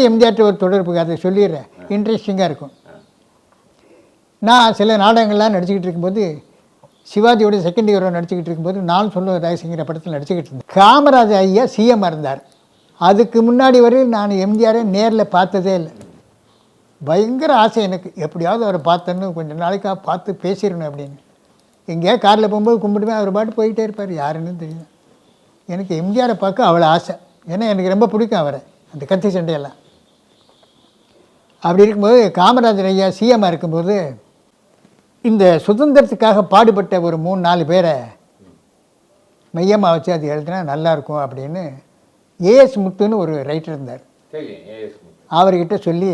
எம்ஜிஆர்ட்ட ஒரு தொடர்பு அதை சொல்லிடுறேன். இன்ட்ரெஸ்டிங்காக இருக்கும். நான் சில நாடகங்கள்லாம் நடிச்சுக்கிட்டு இருக்கும்போது சிவாஜியோட செகண்ட் ஹீரோ நடிச்சுக்கிட்டு இருக்கும்போது நான் சொல்ல ரகசியங்கிற படத்தில் நடிச்சுக்கிட்டு இருந்தேன். காமராஜ் ஐயா சிஎம் இருந்தார். அதுக்கு முன்னாடி வரையும் நான் எம்ஜிஆரை நேரில் பார்த்ததே இல்லை. பயங்கர ஆசை எனக்கு. எப்படியாவது அவரை பார்த்தேன்னு கொஞ்சம் நாளைக்காக பார்த்து பேசிடணும் அப்படின்னு. எங்கேயா காரில் போகும்போது கும்பிடுவேன் அவர் பாட்டு போயிட்டே இருப்பார். யாருன்னு தெரியல. எனக்கு எம்ஜிஆரை பார்க்க அவ்வளோ ஆசை. ஏன்னா எனக்கு ரொம்ப பிடிக்கும் அவரை. அந்த கத்தி சண்டையெல்லாம். அப்படி இருக்கும்போது காமராஜர் ஐயா சிஎம்மாக இருக்கும்போது இந்த சுதந்திரத்துக்காக பாடுபட்ட ஒரு மூணு நாலு பேரை மையமாக வச்சு அது எழுதினா நல்லாயிருக்கும் அப்படின்னு ஏஎஸ் முத்துன்னு ஒரு ரைட்டர் இருந்தார். அவர்கிட்ட சொல்லி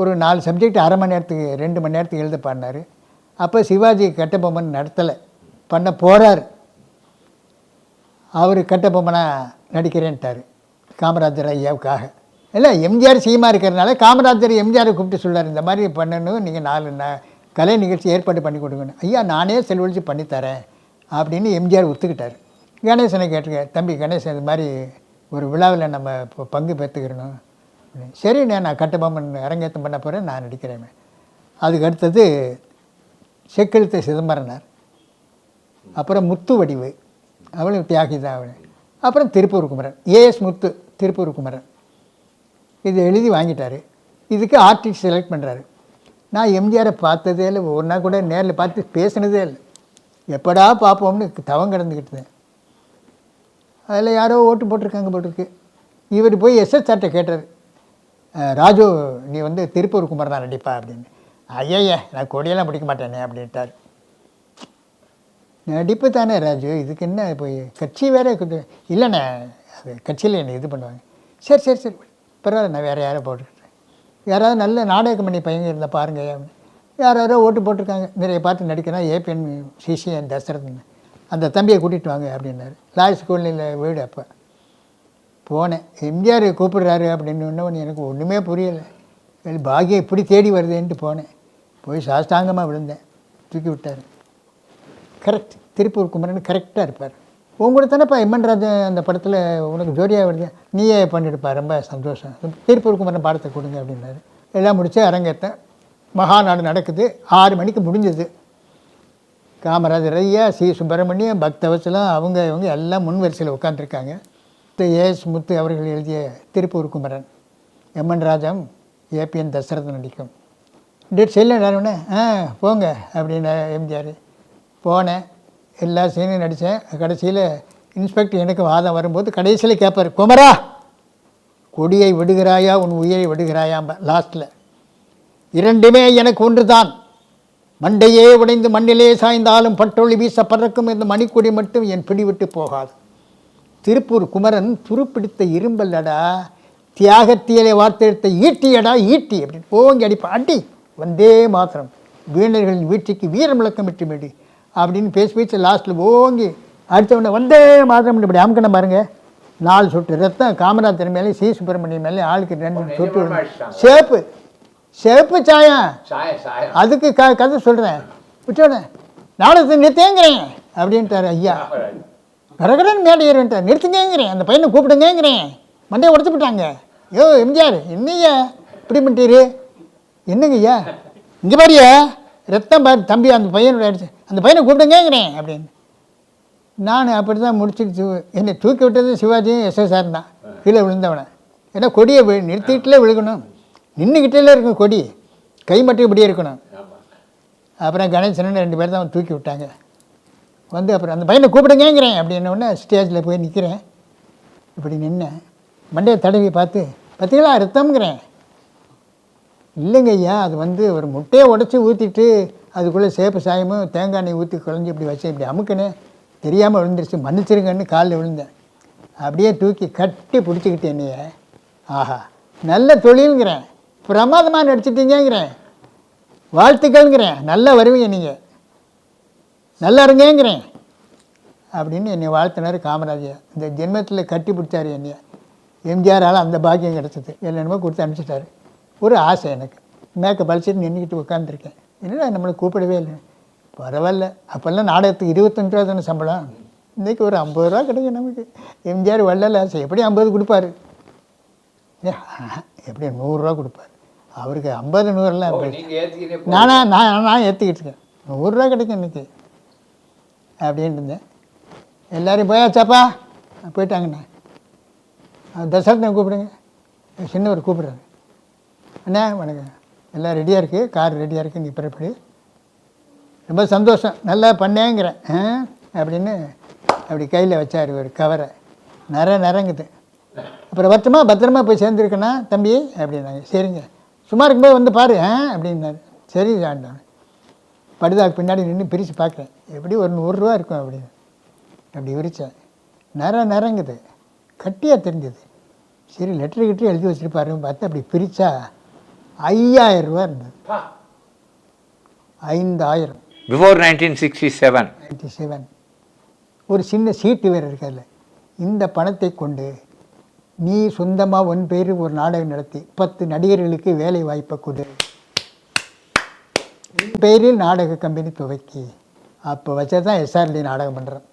ஒரு நாலு சப்ஜெக்ட் அரை மணி நேரத்துக்கு ரெண்டு மணி நேரத்துக்கு எழுத பாடினார். அப்போ சிவாஜி கட்டபொம்மன் நடத்தலை. பண்ண போகிறார் அவர் கட்டபொம்மனா நடிக்கிறேன்ட்டார். காமராஜர் ஐயாவுக்காக. இல்லை எம்ஜிஆர் சீமா இருக்கிறதுனால காமராஜர் எம்ஜிஆரை கூப்பிட்டு சொல்லார் இந்த மாதிரி பண்ணணும் நீங்கள் நாலு ந கலை நிகழ்ச்சி ஏற்பாடு பண்ணி கொடுக்கணும். ஐயா நானே செல்வழிச்சு பண்ணித்தரேன் அப்படின்னு எம்ஜிஆர் ஒத்துக்கிட்டார். கணேசனை கேட்டிருக்க தம்பி கணேசன் இது மாதிரி ஒரு விழாவில் நம்ம இப்போ பங்கு பெற்றுக்கிறணும் சரிண்ணே நான் கட்டபொம்மன் அரங்கேற்றம் பண்ண போகிறேன் நான் நடிக்கிறேன். அதுக்கு அடுத்தது செக்கெழுத்த சிதம்பரனார். அப்புறம் முத்து வடிவு அவளும் தியாகி தான் அவள். அப்புறம் திருப்பூர் குமரன் ஏஎஸ் முத்து திருப்பூர் குமரன். இது எழுதி வாங்கிட்டார். இதுக்கு ஆர்டிஸ்ட் செலக்ட் பண்ணுறாரு நான் எம்ஜிஆரை பார்த்ததே இல்லை. ஒரு நாள் கூட நேரில் பார்த்து பேசினதே இல்லை. எப்படா பார்ப்போம்னு தவம் கிடந்துக்கிட்டு இருந்தேன். அதில் யாரோ ஓட்டு போட்டிருக்காங்க போட்டிருக்கு இவர் போய் எஸ்எஸ்ஆர்ட்ட கேட்டார். ராஜு நீ வந்து திருப்பூர் குமரன் தான் நடிப்பா அப்படின்னு. ஐயய்ய நான் கொடியெல்லாம் பிடிக்க மாட்டேனே அப்படின்ட்டார். நடிப்பு தானே ராஜு இதுக்கு என்ன போய்? கட்சி வேறு கொஞ்சம் இல்லைண்ணே அது கட்சியில் என்னை இது பண்ணுவாங்க. சரி சரி சரி பரவாயில்ல நான் வேறு யாரோ போட்டுக்கிட்டேன் யாராவது நல்ல நாடக பண்ணி பையங்க இருந்தால் பாருங்க அப்படின்னு. யார் யாரோ ஓட்டு போட்டிருக்காங்க. நிறைய பார்த்து நடிக்கிறேன். ஏபிஎன் சிசிஎன் தசரத்னு. அந்த தம்பியை கூட்டிகிட்டு வாங்க அப்படின்னாரு. லாய் ஸ்கூலில் வீடு அப்போ. போனேன். எம்ஜிஆர் கூப்பிடுறாரு அப்படின்னு ஒன்று எனக்கு ஒன்றுமே புரியலை. பாக்கியம் இப்படி தேடி வருதேன்ட்டு போனேன். போய் சாஷ்டாங்கமாக விழுந்தேன். தூக்கி விட்டார். கரெக்ட் திருப்பூர் குமரன் கரெக்டாக இருப்பார். உங்க கூட தானேப்பா எம்என் ராஜன் அந்த படத்தில் உனக்கு ஜோடியாக வருது? நீயே பண்ணிடுப்பா ரொம்ப சந்தோஷம். திருப்பூர் குமரன் பாடத்தை கொடுங்க அப்படின்னாரு. எல்லாம் முடித்து அரங்கேற்றேன் மகாநாடு நடக்குது. ஆறு மணிக்கு முடிஞ்சது. காமராஜர் ஐயா சி. சுப்பிரமணியம் பக்தவச்சலம் அவங்க இவங்க எல்லாம் முன் வரிசையில் உட்காந்துருக்காங்க ஏஎஸ் முத்து அவர்கள் எழுதிய திருப்பூர் குமரன் எம்என் ராஜம் ஏபிஎன் தசரதன் நடிக்கும். டேட் செல்ல நேரம்னே ஆ போங்க அப்படின்னு எம்ஜிஆர். போனேன். எல்லா சீனையும் நடித்தேன். கடைசியில் இன்ஸ்பெக்டர் எனக்கு வாதம் வரும்போது கடைசியில் கேட்பார் குமரா கொடியை விடுகிறாயா உன் உயிரை விடுகிறாயாம்ப? லாஸ்ட்டில் இரண்டுமே எனக்கு ஒன்று தான் மண்டையே உடைந்து மண்ணிலே சாய்ந்தாலும் பட்டொளி வீச பறக்கும் இந்த மணிக்கொடி மட்டும் என் பிடிவிட்டு போகாது. திருப்பூர் குமரன் துருப்பிடித்த இரும்பல்லடா தியாகத்தியலை வார்த்தெடுத்த ஈட்டியடா ஈட்டி அப்படின்னு ஓங்கி அடிப்பா. அடி வந்தே மாத்திரம். வீணர்களின் வீழ்ச்சிக்கு வீரம் விட்டு மீடி. அப்படின்னு பேசி பேசி லாஸ்ட்டில் ஓங்கி அடுத்தவொடனே வந்தே மாத்திரம் இப்படி அமுக்கணும் பாருங்க. நாலு சொட்டு ரத்தம் காமராஜர் மேலே சி. சுப்பிரமணியம் மேலே ஆளுக்கு ரெண்டு சொட்டு. சேப்பு. சேப்பு சாயம். சாய சாய அதுக்கு க கதை சொல்கிறேன் விட்டோட நாடகத்தை நிறுத்தேங்கிறேன் அப்படின்ட்டார் ஐயா. கடகடன் மேடை ஏறிட்டார் நிறுத்துங்கங்கிறேன். அந்த பையனை கூப்பிடுங்கங்கிறேன். மண்டையை உடச்சு விட்டாங்க. யோ எம்ஜிஆர் என்னய்யா இப்படி பண்ணிட்டீரு? என்னங்க ஐயா? இங்கே பாரியா ரத்தம் பாரு தம்பி அந்த பையனோட அடிச்சு அந்த பையனை கூப்பிடுங்கங்கிறேன் அப்படின்னு. நான் அப்படி தான் முடிச்சுட்டு என்னை தூக்கி விட்டது சிவாஜியும் எஸ்எஸ்ஆர் தான். கீழே விழுந்தவனை. ஏன்னா கொடியை வி நிறுத்திக்கிட்டே விழுகணும். நின்றுக்கிட்டே இருக்கும் கொடி. கை மட்டும் இப்படியே இருக்கணும். அப்புறம் கணேசன் ரெண்டு பேர் தான் தூக்கி விட்டாங்க. வந்து அப்புறம் அந்த பையனை கூப்பிடுங்கங்கிறேன் அப்படின்ன உடனே ஸ்டேஜில் போய் நிற்கிறேன் இப்படி நின்னேன். மண்டையை தடவி பார்த்து பார்த்தீங்களா ரத்தம்ங்கிறேன். இல்லைங்க ஐயா அது வந்து ஒரு முட்டையை உடச்சி ஊற்றிட்டு அதுக்குள்ளே சேப்பு சாயமும் தேங்காய் எண்ணெய் ஊற்றி குழஞ்சி இப்படி வச்சு இப்படி அமுக்கினேன் தெரியாமல் விழுந்துருச்சு. மன்னிச்சிருங்கன்னு காலில் விழுந்தேன். அப்படியே தூக்கி கட்டி பிடிச்சிக்கிட்டேன் என்னைய. ஆஹா நல்ல தொழிலுங்கிறேன். பிரமாதமாக நடிச்சிட்டீங்கிறேன் வாழ்த்துக்கள்ங்கிறேன். நல்லா வருவீங்க நீங்கள் நல்லா இருங்கங்கிறேன். அப்படின்னு என்னை வாழ்த்தினார் காமராஜர் இந்த ஜென்மத்தில் கட்டி பிடிச்சாரு என்னைய. எம்ஜிஆரால் அந்த பாக்கியம் கிடச்சிது. என்னென்னமோ கொடுத்து அனுப்பிச்சிட்டாரு. ஒரு ஆசை எனக்கு. மேக்கப் அழிச்சிட்டு நின்றுக்கிட்டு உட்காந்துருக்கேன் என்னடா நம்மளை கூப்பிடவே இல்லை? பரவாயில்ல. அப்போல்லாம் நாடகத்துக்கு இருபத்தஞ்சு ரூபா தானே சம்பளம்? இன்றைக்கி ஒரு ஐம்பது ரூபா கிடைக்கும் நமக்கு. எம்ஜிஆர் வள்ளல் ஆசை. எப்படி ஐம்பது கொடுப்பாரு? எப்படி நூறுரூவா கொடுப்பாரு? அவருக்கு ஐம்பது நூறுலாம் நானா நான் நான் ஏற்றிக்கிட்டு இருக்கேன். நூறுரூவா கிடைக்கும் இன்னைக்கு. அப்படின்ட்டு இருந்தேன். எல்லோரும் போயாச்சாப்பா? போயிட்டாங்கண்ணே தசரத்னை கூப்பிடுங்க. சின்னவர் கூப்பிடுறாரு. அண்ணா வணக்கம். எல்லாம் ரெடியாக இருக்குது கார் ரெடியாக இருக்குது நீ பிறப்படி ரொம்ப சந்தோஷம். நல்லா பண்ணேங்கிறேன். அப்படின்னு அப்படி கையில் வச்சார் ஒரு கவரை நிற நிறங்குது அப்புறம் பத்திரமா பத்திரமா போய் சேர்ந்துருக்கண்ணா தம்பி? அப்படின்னாங்க. சரிங்க. சும்மா இருக்கும்போது வந்து பாரு ஆ? அப்படின்னாரு. சரி ஆண்டான் படுதாக்கு பின்னாடி நின்று பிரித்து பார்க்குறேன். எப்படி ஒரு நூறுரூவா இருக்கும் அப்படின்னு. அப்படி விரித்தேன் நிற நிறங்குது கட்டியாக தெரிஞ்சது. சரி லெட்டர் கிட்டே எழுதி வச்சுருப்பாருன்னு பார்த்து அப்படி பிரித்தா ஐயாயிரம் ரூபா இருந்தது. ஐந்தாயிரம். Before nineteen sixty seven ninety seven ஒரு சின்ன சீட்டு வேறு இருக்கார்ல இந்த பணத்தை கொண்டு நீ சொந்தமாக ஒன் பேர் ஒரு நாடகம் நடத்தி பத்து நடிகர்களுக்கு வேலை வாய்ப்பை கொடு. உன் பேரில் நாடக கம்பெனி துவக்கி. அப்போ வச்சா தான் எஸ்ஆர்டி நாடகம் பண்ணுறேன்.